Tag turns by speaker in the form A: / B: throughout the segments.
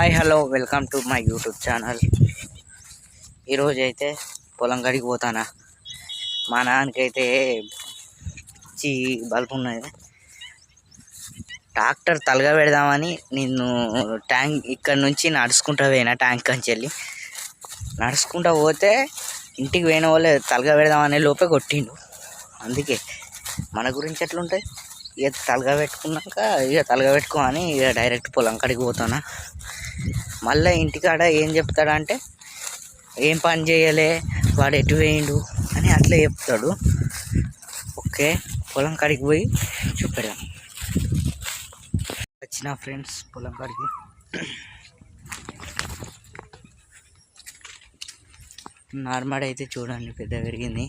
A: Hi hello welcome to my YouTube channel ఈరోజు అయితే పొలం కాడికి పోతానా? మా నాన్నకైతే చీ బల్బు ఉన్నది ట్రాక్టర్ తలగా పెడదామని నేను ట్యాంక్ ఇక్కడ నుంచి నడుచుకుంటా పోయినా ట్యాంక్ కంచి వెళ్ళి. నడుచుకుంటా పోతే ఇంటికి పోయిన వాళ్ళే తలగా పెడదామనే లోపే కొట్టిండు. అందుకే మన గురించి ఎట్లుంటాయి? ఇక తలగా పెట్టుకున్నాక ఇక తలగా పెట్టుకోమని ఇక డైరెక్ట్ పొలం కాడికి పోతానా? మళ్ళీ ఇంటికాడ ఏం చెప్తాడంటే ఏం పని చేయలే వాడు ఎటు వేయండు అని అట్లా చెప్తాడు. ఓకే పొలం కాడికి పోయి చూపెడదాం. వచ్చిన ఫ్రెండ్స్ పొలం కాడికి. నార్మల్ అయితే చూడండి పెద్ద పెరిగింది.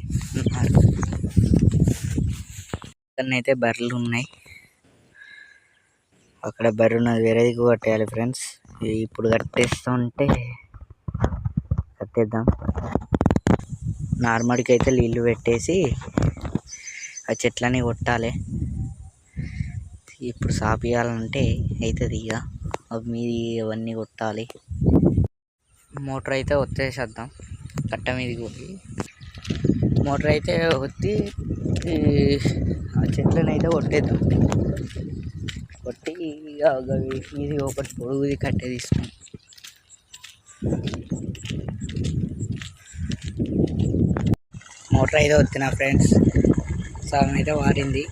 A: అయితే బర్రెలు ఉన్నాయి అక్కడ బర్రె ఉన్నది వేరేది కొట్టేయాలి ఫ్రెండ్స్. ఇప్పుడు కట్టేస్తుంటే కట్టేద్దాం. నార్మల్కి అయితే నీళ్ళు పెట్టేసి ఆ చెట్లని కొట్టాలి. ఇప్పుడు సాపియాలంటే అవుతుంది ఇక అవి మీది అవన్నీ కొట్టాలి. మోటార్ అయితే ఒత్తేసేద్దాం. కట్ట మీదకి పోయి. మోటార్ అయితే ఒత్తి ఆ చెట్లను అయితే కొట్టేద్దాం. కొట్టి ఇక మీది ఒకటి పొడుగుది కట్టే తీసుకుని మోటార్ అయితే వచ్చిన ఫ్రెండ్స్. సగం అయితే వాడింది.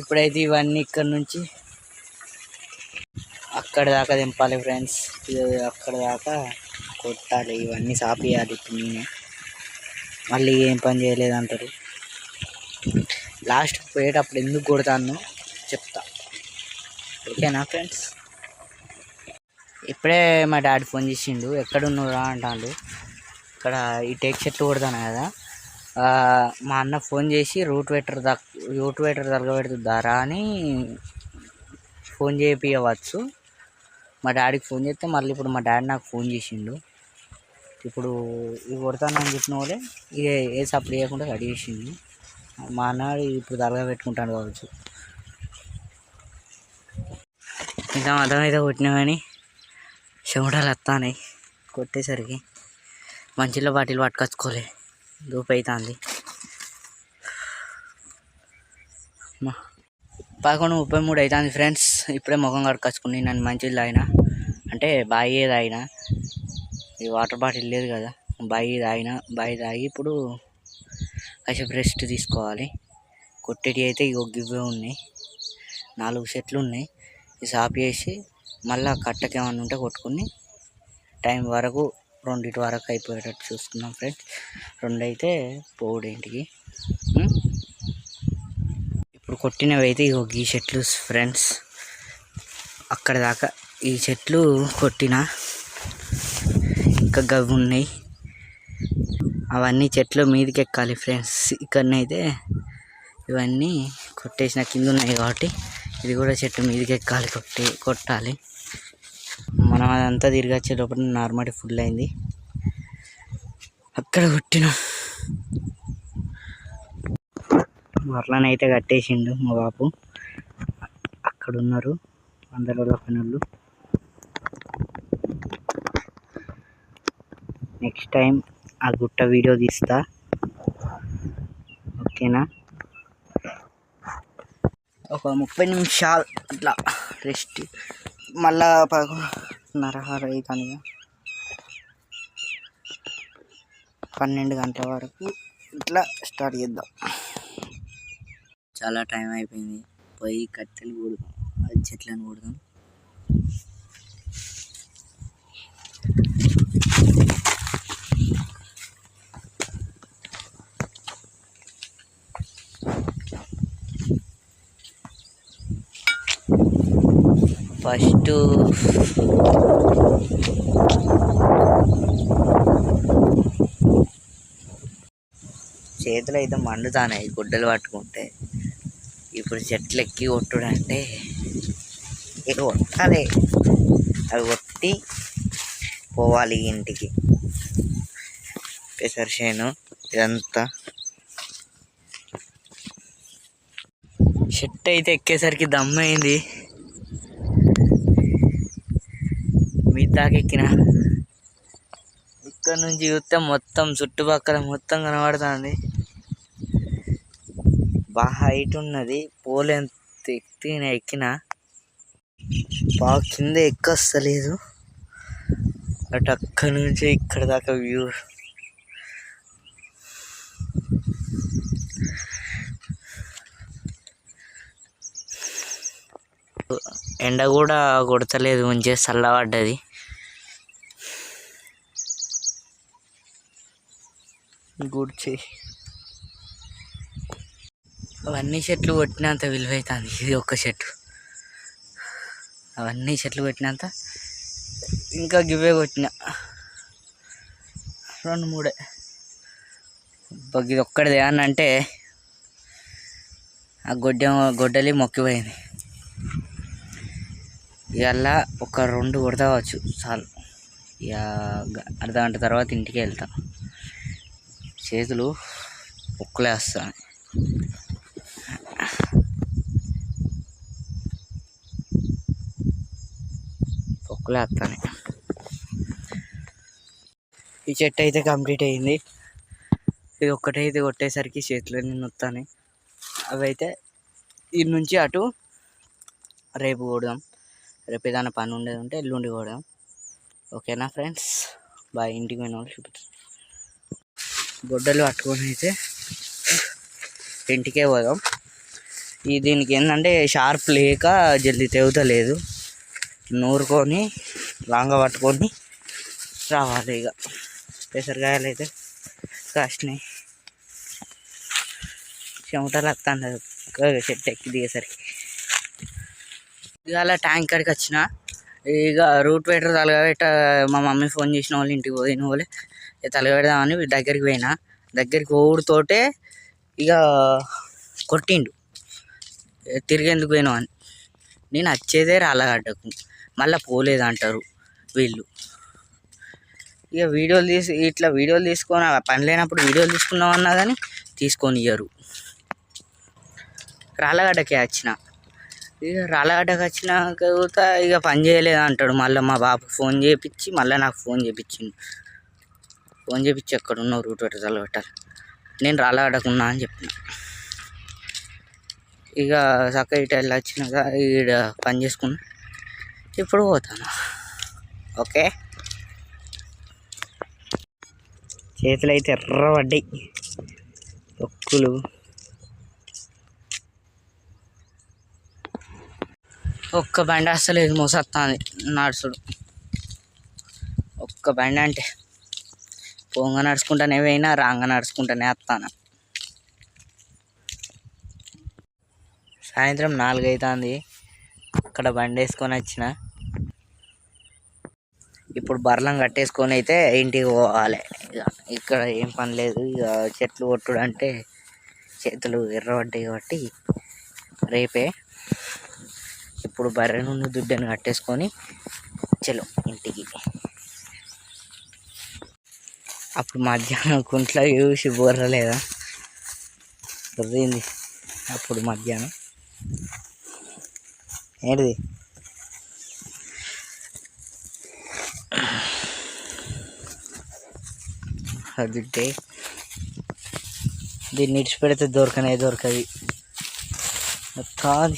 A: ఇప్పుడైతే ఇవన్నీ ఇక్కడ నుంచి అక్కడ దాకా దింపాలి ఫ్రెండ్స్. ఇది అక్కడ దాకా కొట్టాలి. ఇవన్నీ సాపియాలి ఇప్పుడు నేనే. మళ్ళీ ఏం పని చేయలేదు అంటారు. లాస్ట్ పోయేటప్పుడు ఎందుకు కొడతాను చెప్తా. ఓకేనా ఫ్రెండ్స్? ఇప్పుడే మా డాడీ ఫోన్ చేసిండు ఎక్కడున్నారా అంటాడు. ఇక్కడ ఈ టేక్ చెట్టు కొడతాను కదా. మా అన్న ఫోన్ చేసి రూట్ వెటర్ దక్ రూట్ వెటర్ తరగబెడుతుందారా అని ఫోన్ చేయించవచ్చు మా డాడీకి ఫోన్ చేస్తే మళ్ళీ ఇప్పుడు మా డాడీ నాకు ఫోన్ చేసిండు. ఇప్పుడు ఇవి కొడతానని చెప్పిన వాళ్ళే ఇక ఏ సప్లై చేయకుండా రెడీ చేసింది మా అన్న ఇప్పుడు తలగా పెట్టుకుంటాను కావచ్చు. ఇంకా అర్థమైతే కొట్టినా కానీ చెమటలు వస్తాయి కొట్టేసరికి మంచిలో బాటిల్ పట్టుకొచ్చుకోలే. దూపు అవుతుంది పదకొండు ముప్పై మూడు అవుతుంది ఫ్రెండ్స్. ఇప్పుడే ముఖం కడుకొచ్చుకుని నన్ను మంచిది తాగిన. అంటే బాగా తాగిన. ఈ వాటర్ బాటిల్ లేదు కదా. బాయి తాగిన బాయి తాగి ఇప్పుడు కాసేపు రెస్ట్ తీసుకోవాలి. కొట్టేటి అయితే ఇగో గివ్వే ఉన్నాయి. నాలుగు సెట్లు ఉన్నాయి. ఈ సాప్ చేసి మళ్ళీ కట్టకి ఏమన్నా ఉంటే కొట్టుకుని టైం వరకు రెండింటి వరకు అయిపోయేటట్టు చూసుకున్నాం ఫ్రెండ్స్. రెండైతే అయితే పోవుడు ఇంటికి. ఇప్పుడు కొట్టినవి అయితే ఇగో ఈ చెట్లు ఫ్రెండ్స్. అక్కడ దాకా ఈ చెట్లు కొట్టిన ఇంకా గవి ఉన్నాయి. అవన్నీ చెట్లు మీదకి ఎక్కాలి ఫ్రెండ్స్. ఇక్కడనైతే ఇవన్నీ కొట్టేసిన కింద ఉన్నాయి కాబట్టి ఇది కూడా చెట్టు మీదకి ఎక్కాలి కొట్టి కొట్టాలి. మనం అదంతా తిరిగి వచ్చే లోపల నార్మల్ ఫుల్ అయింది. అక్కడ కొట్టినాం. మరలనైతే కట్టేసిండు మా బాపు అక్కడ ఉన్నారు అందరు పనులు. నెక్స్ట్ టైం ఆ గుట్ట వీడియో తీస్తా. ఓకేనా? ఒక ముప్పై నిమిషాలు అట్లా రెస్ట్ మళ్ళా పదకొండున్నర అవుతుంది పన్నెండు గంటల వరకు ఇట్లా స్టార్ట్ చేద్దాం. చాలా టైం అయిపోయింది. పోయి కట్టెలు కొడదాం అది చెట్లను కొడదాం. ఫస్ట్ చేతులు అయితే మండుతానాయి గుడ్డలు పట్టుకుంటే. ఇప్పుడు చెట్లు ఎక్కి కొట్టుడంటే ఇక కొట్టాలి అవి కొట్టి పోవాలి ఇంటికి. పెసర చేను ఇదంతా. షెట్ అయితే ఎక్కేసరికి దమ్మైంది మీ దాకా ఎక్కిన ఇక్కడ నుంచి చూస్తే మొత్తం చుట్టుపక్కల మొత్తం కనబడుతుంది. బాగా హైట్ ఉన్నది. పోలేంత ఎక్కి నేను ఎక్కిన. బాగా కింద ఎక్కొస్తలేదు. అటు అక్కడి నుంచి ఇక్కడ దాకా వ్యూ. ఎండ కూడా కొడతలేదు మంచిగా చల్లబడ్డది. గుడ్చి. అవన్నీ చెట్లు కొట్టినంత విలువైతుంది. ఇది ఒక్క చెట్టు. అవన్నీ చెట్లు కొట్టినంత ఇంకా గివే కొట్టిన. రెండు మూడే. ఇది ఒక్కటిదే అని అంటే ఆ గొడ్డ గొడ్డలి మొక్కిపోయింది. ఇవల్ల ఒక రెండు కొడతావచ్చు చాలు. ఇక గ- అర్ధ గంట తర్వాత ఇంటికి వెళ్తాం. చేతులు ఉక్కలేస్తాను పొక్కులేస్తాను. ఈ చెట్టు అయితే కంప్లీట్ అయింది. ఇది ఒక్కటైతే కొట్టేసరికి చేతులు నొత్తాయి అవి అయితే ఇటు నుంచి అటు రేపు కొడదాం. రేపు ఏదైనా పని ఉండేది ఉంటే ఎల్లుండి కొడదాం. ఓకేనా ఫ్రెండ్స్? బాయ్. ఇంటికి పోయిన వాళ్ళు చూపిస్తాను గొడ్డలు పట్టుకొని అయితే ఇంటికే పోదాం. ఈ దీనికి ఏంటంటే షార్ప్ లేక జల్దీ తెగుతలేదు నూరుకొని లాంగ పట్టుకొని రావాలి ఇక. పెసరకాయలు అయితే కాసినాయి. చెమటలు వస్తాను చెట్టు ఎక్కి దిగేసరికి. ఇవాళ ట్యాంక్ కాడికి వచ్చిన. ఇక రూట్ పెట్టరు తలగబెట్ట మా మమ్మీ ఫోన్ చేసిన వాళ్ళు ఇంటికి పోయిన వాళ్ళే. ఇక తలగబెడదామని దగ్గరికి పోయినా. దగ్గరికి పోవుడుతోటే ఇక కొట్టిండు. తిరిగేందుకు పోయినావు అని. నేను వచ్చేదే రాళ్ళగడ్డకు. మళ్ళీ పోలేదు అంటారు వీళ్ళు. ఇక వీడియోలు తీసి ఇట్లా వీడియోలు తీసుకొని పని లేనప్పుడు వీడియోలు తీసుకున్నాం అన్నా కానీ తీసుకొని ఇయ్యరు. రాళ్ళగడ్డకే వచ్చిన ఇక రాళ్ళగడ్డకి వచ్చినాక ఇక పని చేయలేదు అంటాడు మళ్ళీ మా బాబు ఫోన్ చేయించి మళ్ళీ నాకు ఫోన్ చేయించిండు ఫోన్ చేపించి ఎక్కడ ఉన్నావు రూట్ పెట్టాలి పెట్టాలి. నేను రాలాడకున్నా అని చెప్పిన. ఇక చక్క ఇటు వెళ్ళి వచ్చినాక ఈడ పని చేసుకున్నా. ఇప్పుడు పోతాను. ఓకే? చేతులు అయితే ఎర్ర పడ్డాయి ఒక్కులు ఒక్క బండి అసలు ఇది మోసొస్తుంది నడుచుడు ఒక్క బండి అంటే పోంగా నడుచుకుంటానే పోయినా రాంగా నడుచుకుంటానే వస్తాను. సాయంత్రం నాలుగైతుంది అక్కడ బండి వేసుకొని వచ్చిన. ఇప్పుడు బర్లం కట్టేసుకొని అయితే ఇంటికి పోవాలి. ఇక ఇక్కడ ఏం పని లేదు ఇక చెట్లు కొట్టుడు అంటే చేతులు ఎర్రబడ్డాయి కాబట్టి రేపే. ఇప్పుడు బర్రె నుండి దుడ్డను కట్టేసుకొని చలో ఇంటికి. అప్పుడు మధ్యాహ్నం కుంట్లో చూసి బొర్రలేదా? బొర్రింది అప్పుడు మధ్యాహ్నం. ఏంటిది? అదింటే దీన్ని ఇడిచిపెడితే దొరకనే దొరకది. కాదు.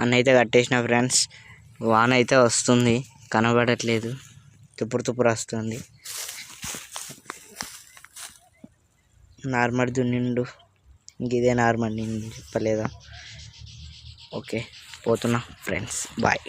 A: అన్న అయితే కట్టేసిన ఫ్రెండ్స్. వాన అయితే వస్తుంది. కనబడట్లేదు. తుప్పుడు తుప్పుడు వస్తుంది. నార్మల్ దున్నిండు. ఇంక ఇదే నార్మల్ నేను చెప్పలేదా? ఓకే పోతున్నా ఫ్రెండ్స్. బాయ్.